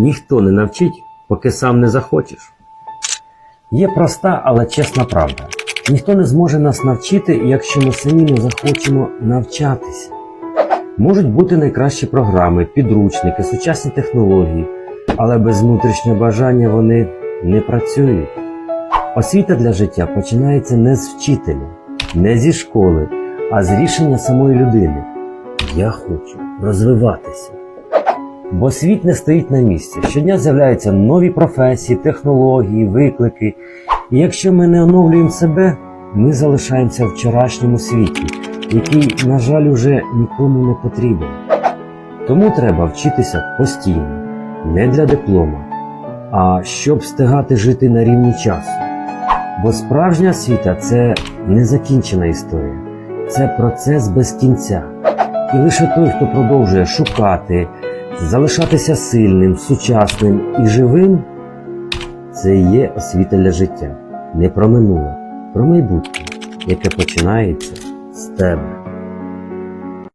ніхто не навчить, поки сам не захочеш. Є проста, але чесна правда. Ніхто не зможе нас навчити, якщо ми самі не захочемо навчатися. Можуть бути найкращі програми, підручники, сучасні технології, але без внутрішнього бажання вони не працюють. Освіта для життя починається не з вчителя, не зі школи, а з рішення самої людини. Я хочу розвиватися. Бо світ не стоїть на місці. Щодня з'являються нові професії, технології, виклики. І якщо ми не оновлюємо себе, ми залишаємося в вчорашньому світі, який, на жаль, уже нікому не потрібен. Тому треба вчитися постійно, не для диплома, а щоб встигати жити на рівні часу. Бо справжня освіта це незакінчена історія, це процес без кінця. І лише той, хто продовжує шукати, залишатися сильним, сучасним і живим, це і є освіта для життя, не про минуле, про майбутнє, яке починається з тебе.